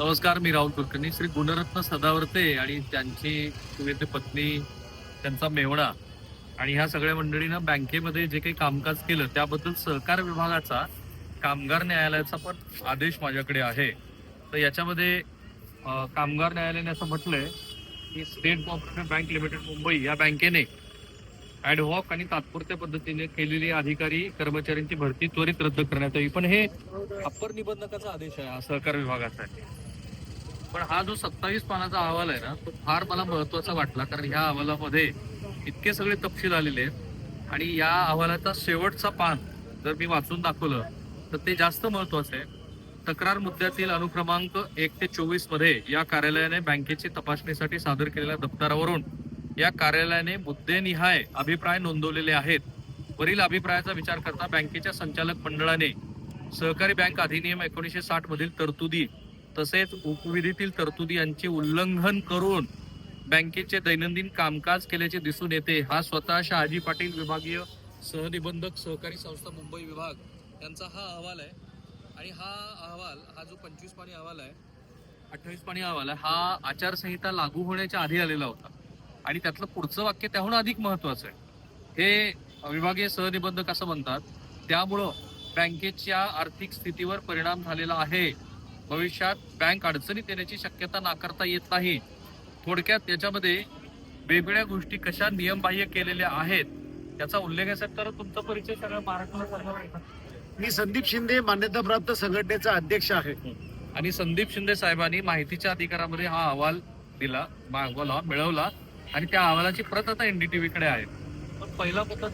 नमस्कार मी राहुल कुलकर्णी. श्री गुणरत्न सदावर्ते आणि त्यांची सुवेद्य पत्नी त्यांचा मेवणा आणि ह्या सगळ्या मंडळीनं बँकेमध्ये जे काही कामकाज केलं त्याबद्दल सहकार विभागाचा कामगार न्यायालयाचा पण आदेश माझ्याकडे आहे. तर याच्यामध्ये कामगार न्यायालयाने असं म्हटलंय की state cooperative bank limited Mumbai या बँकेने ॲडव्हॉक आणि तात्पुरत्या पद्धतीने केलेली अधिकारी कर्मचाऱ्यांची भरती त्वरित रद्द करण्यात यावी. पण हे अप्पर निबंधकाचा आदेश आहे हा सहकार विभागाचा आहे. पण हा जो सत्तावीस पानाचा अहवाल आहे ना तो फार मला महत्त्वाचा वाटला. कारण ह्या अहवालामध्ये इतके सगळे तपशील आलेले आहेत. आणि या अहवालाचा शेवटचा पान जर मी वाचून दाखवलं तर ते जास्त महत्वाचं आहे. तक्रार मुद्द्यातील अनुक्रमांक एक ते चोवीसमध्ये या कार्यालयाने बँकेची तपासणीसाठी सादर केलेल्या दप्तरावरून या कार्यालयाने मुद्देनिहाय अभिप्राय नोंदवलेले आहेत. वरील अभिप्रायाचा विचार करता बँकेच्या संचालक मंडळाने सहकारी बँक अधिनियम एकोणीसशे साठ मधील तरतुदी तसेच उपविधीतील तरतुदी यांचे उल्लंघन करून बँकेचे दैनंदिन कामकाज केल्याचे दिसून येते. हा स्वतः शहाजी पाटील विभागीय सहनिबंधक सहकारी संस्था मुंबई विभाग यांचा हा अहवाल आहे. आणि हा अहवाल हा जो पंचवीस पाणी अहवाल आहे अठ्ठावीस पाणी अहवाल आहे हा आचारसंहिता लागू होण्याच्या आधी आलेला होता. आणि त्यातलं पुढचं वाक्य त्याहून अधिक महत्वाचं आहे. हे विभागीय सहनिबंधक असं म्हणतात त्यामुळं बँकेच्या आर्थिक स्थितीवर परिणाम झालेला आहे. भविष्यात बँक अडचणीत येण्याची शक्यता नाकारता येत नाही. थोडक्यात याच्यामध्ये वेगवेगळ्या गोष्टी कशा नियमबाह्य केलेल्या आहेत त्याचा उल्लेख असेल तर तुमचा परिचय सगळं महाराष्ट्राला मी संदीप शिंदे मान्यताप्राप्त संघटनेचा अध्यक्ष आहे. आणि संदीप शिंदे साहेबांनी माहितीच्या अधिकारामध्ये हा अहवाल दिला मागवला मिळवला आणि त्या अहवालाची प्रत आता एनडीटीव्ही कडे आहे. पण पहिला मुद्दा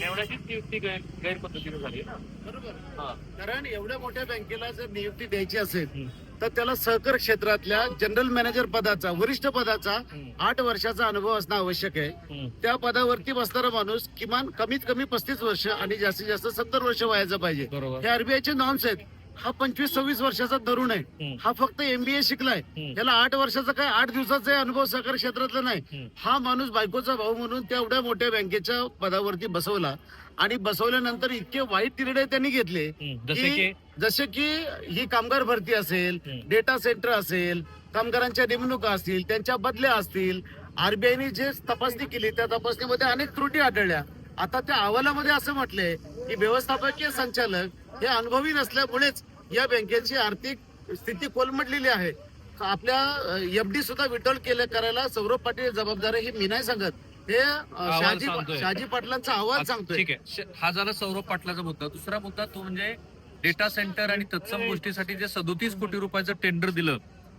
तिथं तो त्या मेवण्याचा मेवण्याचीच नियुक्ती गैर गैर पद्धतीने झाली ना. बरोबर. हा. कारण एवढ्या मोठ्या बँकेला जर नियुक्ती द्यायची असेल. तर त्याला सहकार क्षेत्रातल्या जनरल मॅनेजर पदाचा वरिष्ठ पदाचा. आठ वर्षाचा अनुभव असणं आवश्यक आहे. त्या पदावरती बसणारा माणूस किमान कमीत कमी पस्तीस वर्ष आणि जास्तीत जास्त सत्तर वर्ष वयाचं पाहिजे. हे आरबीआयचे नॉर्म्स आहेत. हा पंचवीस सव्वीस वर्षाचा तरुण आहे. हा फक्त एमबीए शिकलाय. त्याला आठ वर्षाचा काय आठ दिवसाचा अनुभव सहकार क्षेत्रातला नाही. हा माणूस बायकोचा भाऊ म्हणून त्या एवढ्या मोठ्या बँकेच्या पदावरती बसवला आणि बसवल्यानंतर इतके वाईट निर्णय त्यांनी घेतले. जसे की की जसे की ही कामगार भरती असेल. डेटा सेंटर असेल कामगारांच्या नेमणुका असतील त्यांच्या बदल्या असतील आरबीआयने जे तपासणी केली त्या तपासणीमध्ये अनेक त्रुटी आढळल्या आता त्या अहवालामध्ये असं म्हटलंय की व्यवस्थापकीय संचालक हे अनुभवी नसल्यामुळेच या बँकेची आर्थिक स्थिती कोलमडलेली आहे. आपल्या एफडी सुद्धा विड्रॉल केलं करायला सौरभ पाटील जबाबदार हे मी नाही सांगत. हे शहाजी. शहाजी पाटलांचा ठीक आहे. श- हा झाला सौरभ पाटलाचा मुद्दा. दुसरा मुद्दा तो म्हणजे डेटा सेंटर आणि तत्सम गोष्टीसाठी जे सदोतीस कोटी रुपयाचं टेंडर दिलं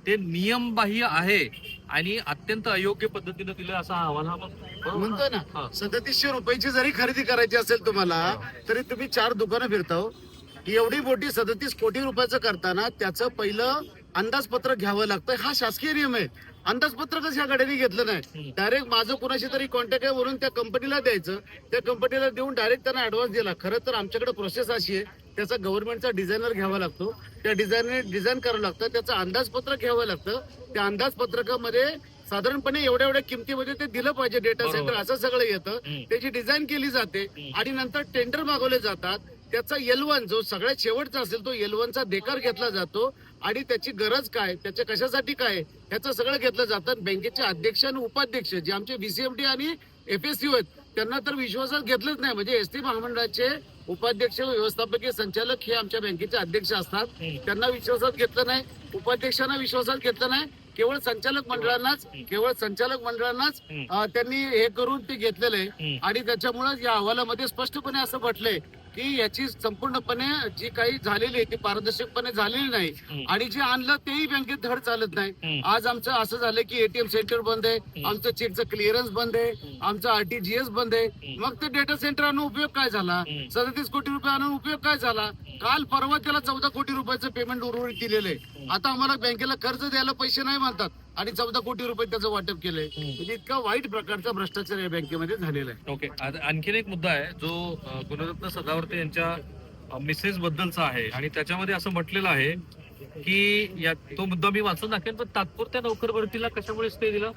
ते नियमबाह्य आहे आणि अत्यंत अयोग्य पद्धतीने दिलं असा अहवाल हा? म्हणतोय. ना? सदतीसशे रुपयाची जरी खरेदी करायची असेल तुम्हाला तरी तुम्ही चार दुकानं फिरताव. ही एवढी मोठी सदतीस कोटी रुपयाचं करताना त्याचं पहिलं अंदाजपत्र घ्यावं लागतं. हा शासकीय नियम आहे. अंदाजपत्रकच या गाड्यांनी घेतलं नाही. डायरेक्ट माझं कुणाशी तरी कॉन्टॅक्ट आहे म्हणून त्या कंपनीला द्यायचं. त्या कंपनीला देऊन डायरेक्ट त्यांना ऍडव्हान्स दिला. खरं तर आमच्याकडे प्रोसेस अशी आहे. त्याचा गव्हर्नमेंटचा डिझायनर घ्यावा लागतो. त्या डिझायनर डिझाईन करावं लागतं. त्याचं अंदाजपत्रक घ्यावं लागतं. त्या अंदाजपत्रकामध्ये साधारणपणे एवढ्या एवढ्या किमतीमध्ये ते दिलं पाहिजे डेटा. सेंटर असं सगळं येतं. त्याची डिझाईन केली जाते. आणि नंतर टेंडर मागवले जातात. त्याचा एलवन जो सगळ्यात शेवटचा असेल तो एलवनचा देकार घेतला जातो. आणि त्याची गरज काय? त्याच्या कशासाठी काय? ह्याचं सगळं घेतलं जातं. बँकेचे अध्यक्ष आणि उपाध्यक्ष जे आमचे बीसीएमडी आणि एफएसयू आहेत त्यांना तर विश्वासात घेतलंच नाही. म्हणजे एस टी महामंडळाचे उपाध्यक्ष व व्यवस्थापकीय संचालक हे आमच्या बँकेचे अध्यक्ष असतात. त्यांना विश्वासात घेतलं नाही. उपाध्यक्षांना विश्वासात घेतलं नाही. केवळ संचालक मंडळांनाच केवळ संचालक मंडळांनाच त्यांनी हे करून ते घेतलेलं आहे. आणि त्याच्यामुळे या अहवालामध्ये स्पष्टपणे असं म्हटलंय की याची संपूर्णपणे जी काही झालेली आहे ती पारदर्शकपणे झालेली नाही. आणि जे आणलं तेही बँकेत धड चालत नाही. आज आमचं असं झालं की एटीएम सेंटर बंद आहे. आमचं चेकचं क्लिअरन्स बंद आहे. आमचं आरटीजीएस बंद आहे. मग ते डेटा सेंटर आणून उपयोग काय झाला. सदतीस कोटी रुपये आणून उपयोग काय झाला? काल परवा त्याला चौदा कोटी रुपयाचं पेमेंट उर्वरित दिलेलं आहे. आता आम्हाला बँकेला कर्ज द्यायला पैसे नाही म्हणतात. आणि चौदा कोटी रुपये त्याचं वाटप केलंय. म्हणजे इतका वाईट प्रकारचा भ्रष्टाचार या बँकेमध्ये झालेला आहे. ओके. आता आणखीन एक मुद्दा आहे जो अ, गुणरत्न सदावर्ते यांच्या मिसेस बद्दलचा आहे. आणि त्याच्यामध्ये असं म्हटलेलं आहे की या तो मुद्दा मी वाचून दाखवेन पण तात्पुरत्या नोकर भरतीला कशामुळे स्टे दिला?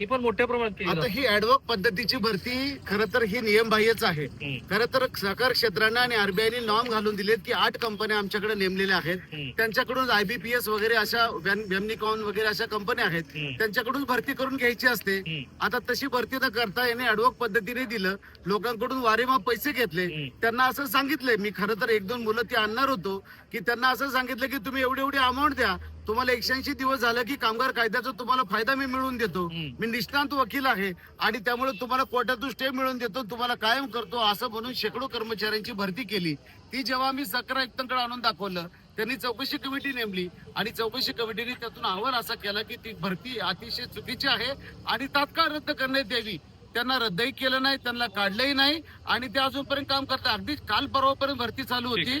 ही पण मोठ्या प्रमाणात केली आता. ही ऍडवॉक पद्धतीची भरती खरं तर ही नियमबाह्यच आहे. खरं तर सहकार क्षेत्रानं आणि आरबीआयने नॉर्म घालून दिलेत की आठ कंपन्या आमच्याकडे नेमलेल्या आहेत. त्यांच्याकडून आयबीपीएस वगैरे अशा व्यामनिकॉन वगैरे अशा कंपन्या आहेत. त्यांच्याकडून भरती करून घ्यायची असते. आता तशी भरती न करता याने ऍडवॉक पद्धतीने दिलं. लोकांकडून वारेमाप पैसे घेतले. त्यांना असं सांगितलंय. मी खरं तर एक दोन मुलं ती आणणार होतो. की त्यांना असं सांगितलं की तुम्ही एवढी एवढी अमाऊंट द्या. तुम्हाला एकशे ऐंशी दिवस झालं की कामगार कायद्याचा तुम्हाला फायदा मी मिळवून देतो. मी निष्णांत वकील आहे आणि त्यामुळे तुम्हाला कोर्टातून स्टे मिळवून देतो. तुम्हाला कायम करतो असं म्हणून शेकडो कर्मचाऱ्यांची भरती केली. ती जेव्हा आम्ही सकरा आयुक्तांकडे आणून दाखवलं त्यांनी चौकशी कमिटी नेमली आणि चौकशी कमिटीने त्यातून अहवाल असा केला की ती भरती अतिशय चुकीची आहे आणि तात्काळ रद्द करण्यात यावी त्यांना रद्दही केलं नाही त्यांना काढलंही नाही आणि ते अजूनपर्यंत काम करतात. अगदी काल परवापर्यंत भरती चालू होती.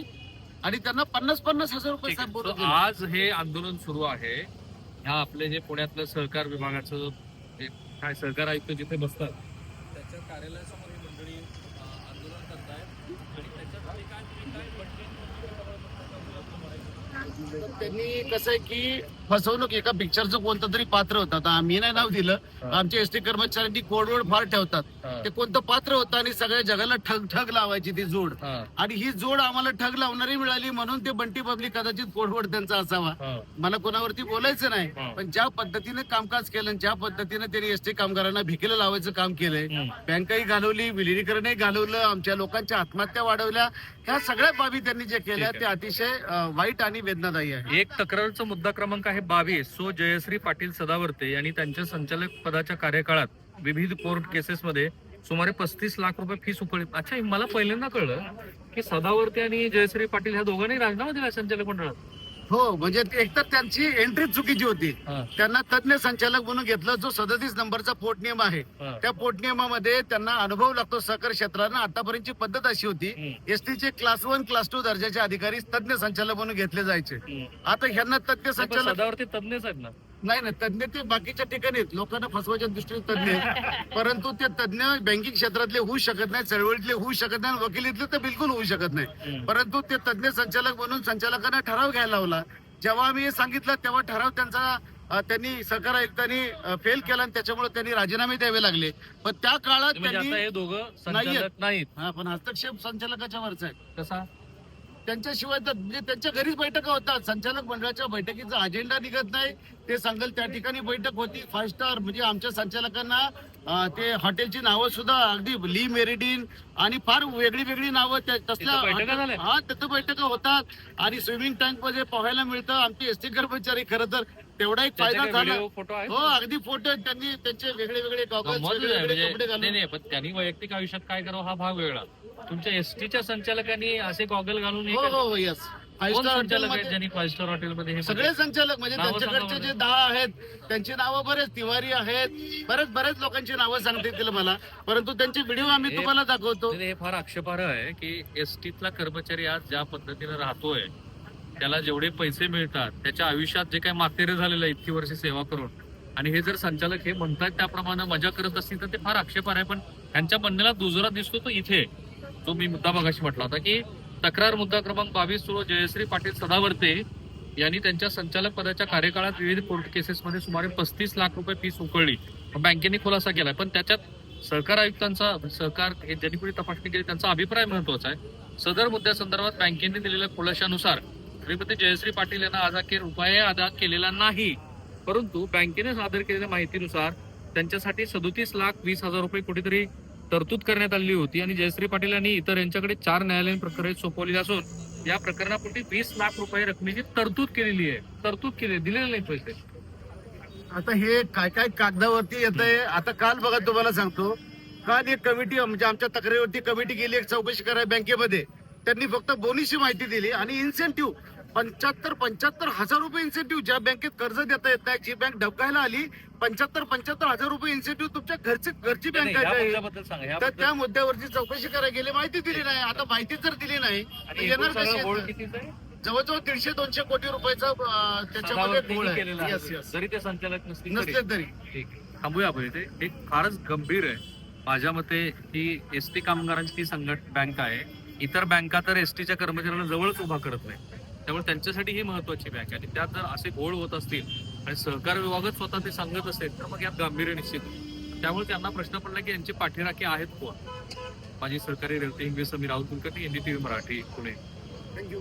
आणि त्यांना पन्नास पन्नास हजार रुपये. साहेब. आज हे आंदोलन सुरू आहे ह्या आपले जे पुण्यातलं सहकार विभागाचं जो काय सहकार आयुक्त जिथे बसतात त्याच्या कार्यालयासमोर ही मंडळी अं, आंदोलन करतायत आणि त्याच्यासाठी काय काय त्यांनी कसं आहे की फसवणूक एका पिक्चरचं कोणतं तरी पात्र होतं. आता आम्ही नाही नाव दिलं. हा. आमचे एसटी कर्मचाऱ्यांनी कोडवड फार ठेवतात. ते कोणतं पात्र होतं आणि सगळ्या जगाला ठग ठग लावायची ती जोड. आणि ही जोड आम्हाला ठग लावणारी मिळाली म्हणून ते बंटी पब्लिक कदाचित कोडवड त्यांचा असावा. मला कोणावरती बोलायचं नाही. पण ज्या पद्धतीने कामकाज केलं आणि ज्या पद्धतीने त्यांनी एसटी कामगारांना भिकेला लावायचं काम केलंय. बँकही घालवली विलिनीकरणही घालवलं आमच्या लोकांच्या आत्महत्या वाढवल्या. ह्या सगळ्या बाबी त्यांनी जे केल्या ते अतिशय वाईट आणि वेदनादायी आहे. एक तक्रारचा मुद्दा क्रमांक आहे. बावीस सो जयश्री पाटील सदावर्ते यांनी त्यांच्या संचालक पदाच्या कार्यकाळात विविध कोर्ट केसेसमध्ये सुमारे पस्तीस लाख रुपये फी उकळली अच्छा मला पहिल्यांदा कळलं की सदावर्ते आणि जयश्री पाटील ह्या दोघांनी राजीनामा दिला संचालक मंडळात. हो म्हणजे ते- एकतर त्यांची एंट्री चुकीची होती. त्यांना तज्ञ संचालक म्हणून घेतलं जो सदतीस नंबरचा पोट नियम आहे. त्या पोट नियमामध्ये त्यांना अनुभव लागतो सहकार क्षेत्रानं. आतापर्यंतची पद्धत अशी होती हम्म. एसटीचे क्लास वन क्लास टू दर्जाचे अधिकारी तज्ञ संचालक म्हणून घेतले जायचे. हम्म. आता ह्यांना तज्ञ पण संचालक सदावर्ते तज्ञच आहेत ना. नाही ना तज्ञ ते बाकीच्या ठिकाणी आहेत. लोकांना फसवायच्या दृष्टीने तज्ञ आहेत. परंतु ते तज्ञ बँकिंग क्षेत्रातले होऊ शकत नाही चळवळीतले होऊ शकत नाही वकिलीतले तर बिलकुल होऊ शकत नाही. परंतु ते तज्ञ संचालक म्हणून संचालकांना ठराव घ्यायला लावला. जेव्हा आम्ही हे सांगितलं तेव्हा ठराव त्यांचा अ, त्यांनी सरकार आयुक्तांनी फेल केला आणि त्याच्यामुळे त्यांनी राजीनामे द्यावे लागले. पण त्या काळात म्हणजे आता त्यांनी हे दोघं संचालक नाहीत. हा पण हस्तक्षेप संचालकाच्या वरचा आहे. कसा? त्यांच्याशिवाय तर म्हणजे त्यांच्या घरीच बैठका होतात. संचालक मंडळाच्या बैठकीचा अजेंडा निघत नाही. ते सांगेल त्या ठिकाणी बैठक होती. फाईव्ह स्टार म्हणजे आमच्या संचालकांना ते हॉटेलची नावं सुद्धा अगदी ली मेरिडीन आणि फार वेगळी वेगळी नावं त्या- तसल्या? हा तिथं बैठका होतात. आणि स्विमिंग टँकमध्ये पोहायला मिळतं. आमचे एसटी कर्मचारी खरं तर तेवढा एक फायदा झाला. फोटो आहे हो अगदी फोटो आहेत. त्यांनी त्यांचे वेगळे वेगळे गॉगल्स गंमत वेगळे आहे वेगळे म्हणजे कपडे नाही घालून. नाही पण त्यांनी वैयक्तिक आयुष्यात काय करावं हा भाग वेगळा. तुमच्या एसटीच्या संचालकांनी असे गॉगल घालून हे हो. हो हो यस फाईव्ह कोण स्टार संचालक आहेत हॉटेलमध्ये ज्यांनी फाईव्ह स्टार हॉटेलमध्ये हे सगळे संचालक म्हणजे नावं त्यांच्याकडचे जे दहा आहेत त्यांची नावं बरेच तिवारी आहेत बरेच बरेच लोकांची नावं सांगता येतील मला. परंतु त्यांचे व्हिडिओ आम्ही हे- तुम्हाला दाखवतो. हे फार आक्षेपार्ह आहे की एसटीतला कर्मचारी आज ज्या पद्धतीने राहतोय त्याला जेवढे पैसे मिळतात त्याच्या आयुष्यात जे काही मातेरे झालेलं आहे इतकी वर्ष सेवा करून आणि हे जर संचालक हे म्हणतात त्याप्रमाणे मजा करत असतील तर ते फार आक्षेपार आहे पण त्यांच्या म्हणण्याला दुजरा दिसतो तो इथे. जो मी मुद्दा बघाशी म्हटला होता की तक्रार मुद्दा क्रमांक बावीस सुरू जयश्री पाटील सदावर्ते यांनी त्यांच्या संचालक पदाच्या कार्यकाळात विविध कोर्ट केसेसमध्ये सुमारे पस्तीस लाख रुपये फीस उकळली. बँकेने खुलासा केलाय पण त्याच्यात सहकार आयुक्तांचा सहकार हे ज्यांनी कोणी तपासणी केली त्यांचा अभिप्राय महत्त्वाचा आहे. सदर मुद्द्यासंदर्भात बँकेने दिलेल्या खुलाशानुसार श्रीमती जयश्री पाटील यांना आज अखेर रुपये अदा केलेला नाही. परंतु बँकेने सादर केलेल्या माहितीनुसार त्यांच्यासाठी सदोतीस लाख वीस हजार रुपये कुठेतरी तरतूद करण्यात आलेली होती आणि जयश्री पाटील यांनी इतर यांच्याकडे चार न्यायालयीन प्रकरणे सोपवली असून या प्रकरणापोटी वीस लाख रुपये रकमेची तरतूद केलेली आहे. तरतूद केली दिलेले नाही पैसे. आता हे काय काय कागदावरती येत आहे आता काल बघा तुम्हाला सांगतो. काल एक कमिटी म्हणजे आमच्या तक्रारीवरती कमिटी गेली एक चौकशी कराय बँकेमध्ये. त्यांनी फक्त बोनीची माहिती दिली आणि इन्सेंटिव्ह पंच्याहत्तर पंच्याहत्तर हजार रुपये इन्सेंटिव्ह ज्या बँकेत कर्ज देता येत नाही जी बँक डबकायला आली पंच्याहत्तर पंच्याहत्तर हजार रुपये इन्सेंटिव्ह तुमच्या घरची घरची बँक आहे. तर त्या मुद्द्यावरची चौकशी करायला गेली माहिती दिली नाही आता माहिती जर दिली नाही तर येणार कशी? जवळजवळ दीडशे दोनशे कोटी रुपयाचा त्याच्यामध्ये जरी ते संचालक. नसले तरी. थांबूया आपण इथे. एक फारच गंभीर आहे. माझ्या मते ही एस टी कामगारांची ती संघट बँक आहे. इतर बँका तर एस टीच्या कर्मचाऱ्यांना जवळच उभा करत नाही. त्यामुळे त्यांच्यासाठी ही महत्वाची बँक आणि त्यात जर असे घोळ होत असतील आणि सहकार विभागच स्वतः ते सांगत असेल तर मग यात गांभीर्य निश्चित त्यामुळे त्यांना प्रश्न पडला की यांचे पाठीराखे आहेत कोण? माझी सहकारी रेवते English Sameer Rahul Kulkarni NDTV Marathi Pune. Thank you